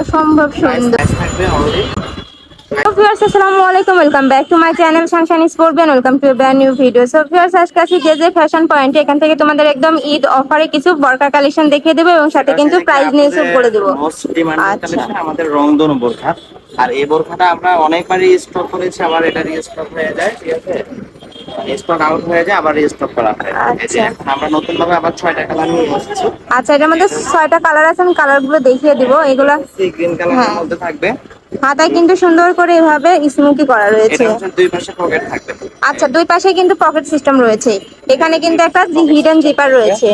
অসম্ভব সুন্দর। ভিউয়ার্স আসসালামু আলাইকুম welcome back to my channel sunshine স্পোর্টবেন welcome to brand new video so viewers আজকে আছি যে যে ফ্যাশন পয়েন্ট এখান থেকে তোমাদের একদম ঈদ অফারে কিছু বরকা কালেকশন দেখিয়ে দেবো এবং সাথে কিন্তু প্রাইস নিয়ে সব করে দেবো। আচ্ছা। আমাদের রংধনু বোরখা। আর এই বোরখাটা আমরা অনেকবারই স্টক করেছি আবার এটা রিস্টক হয়ে যায় ঠিক আছে? স্টক আউট হয়ে যায় আবার রিস্টক করা হয়। আচ্ছা। আমরা নতুন ভাবে আবার ছয়টা কালার নিয়ে এসেছি। আচ্ছা এটার মধ্যে ছয়টা কালার আছে আমি কালারগুলো দেখিয়ে দিব। এগুলা সি গ্রিন কালারের। মধ্যে থাকবে। হাতায় কিন্তু সুন্দর করে এভাবে স্মুকি করা রয়েছে। দুই পাশে পকেট থাকবে। আচ্ছা দুই পাশে কিন্তু পকেট সিস্টেম রয়েছে। এখানে কিন্তু একটা হিডেন জিপার রয়েছে।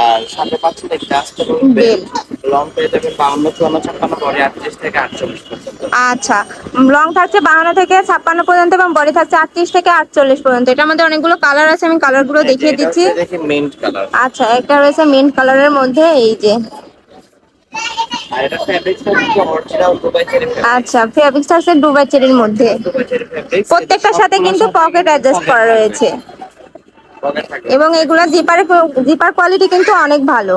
আর সাথে পাচ্ছেন জাস্ট বেল। লং পেয়ে যাবেন বাউন্ন চুয়ান্ন ছাপ্পান্ন পরে আটত্রিশ থেকে আটচল্লিশ পর্যন্ত। আচ্ছা লং থাকছে বাহান্ন থেকে ছাপ্পান্ন পর্যন্ত এবং বডি থাকছে আটত্রিশ থেকে আটচল্লিশ পর্যন্ত। এটার মধ্যে অনেকগুলো কালার আছে আমি কালারগুলো দেখিয়ে দিচ্ছি। কালার আচ্ছা একটা রয়েছে মিন্ট কালারের মধ্যে এই যে। আচ্ছা ফেব্রিক্স আছে দুবাই চেরির মধ্যে। প্রত্যেকটার সাথে কিন্তু পকেট অ্যাডজাস্ট করা রয়েছে। এবং এগুলা জিপার জিপার কোয়ালিটি কিন্তু অনেক ভালো।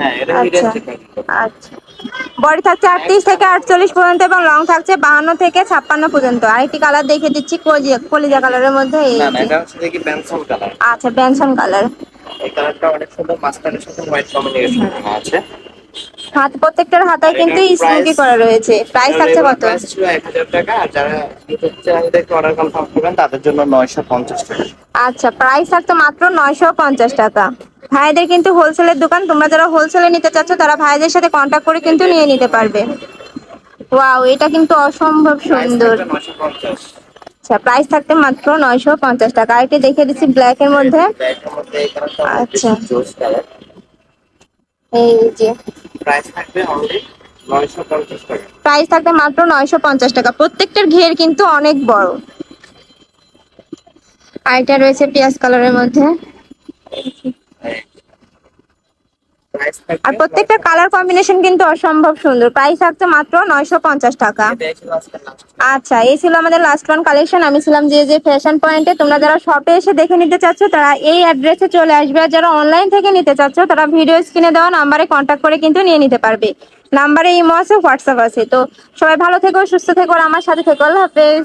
হ্যাঁ আচ্ছা। আচ্ছা। বডি থাকছে আটত্রিশ থেকে আটচল্লিশ পর্যন্ত এবং লং থাকছে বাহান্ন থেকে ছাপ্পান্ন পর্যন্ত। আরেকটি কালার দেখে দিচ্ছি কলিজা কালারের মধ্যে এই আচ্ছা বেনসন কালার এই কালারটা অনেক সুন্দর মাস্টারের সাথে হোয়াইট কম্বিনেশন আছে। হাত প্রত্যেকটার হাতায় কিন্তু স্মুকি করা রয়েছে। প্রাইস থাকছে কত? প্রাইস ছিল 1000 টাকা আর যারা ইউটিউব চ্যানেল থেকে অর্ডার কনফার্ম করবেন তাদের জন্য 950 টাকা। আচ্ছা প্রাইস থাকতো মাত্র নয়শো পঞ্চাশ টাকা। ভাইদের কিন্তু হোলসেলের দোকান তোমরা যারা হোলসেলে নিতে চাচ্ছ তারা ভাইদের সাথে কন্ট্যাক্ট করে কিন্তু নিয়ে নিতে পারবে। ওয়াও এটা কিন্তু অসম্ভব সুন্দর। আচ্ছা প্রাইস থাকতে মাত্র নয়শো পঞ্চাশ টাকা। আরেকটি দেখে দিচ্ছি ব্ল্যাক এর মধ্যে। আচ্ছা। এই যে। প্রাইস থাকবে মাত্র নয়শো পঞ্চাশ টাকা। প্রত্যেকটার ঘের কিন্তু অনেক বড়। আরেকটা রয়েছে পেঁয়াজ কালারের মধ্যে। আর প্রত্যেকটা কালার কম্বিনেশন কিন্তু অসম্ভব সুন্দর। প্রাইস থাকছে মাত্র নয়শো পঞ্চাশ টাকা। আচ্ছা এই ছিল আমাদের লাস্ট ওয়ান কালেকশন আমি ছিলাম যে যে ফ্যাশন পয়েন্টে তোমরা যারা শপে এসে দেখে নিতে চাচ্ছ তারা এই অ্যাড্রেসে চলে আসবে। আর যারা অনলাইন থেকে নিতে চাচ্ছ তারা ভিডিও স্ক্রিনে দেওয়া নাম্বারে কন্ট্যাক্ট করে কিন্তু নিয়ে নিতে পারবে। নাম্বারে ইমো আছে হোয়াটসঅ্যাপ আছে। তো সবাই ভালো থেকো সুস্থ থেকো আর আমার সাথে থেকো। আল্লাহ হাফেজ।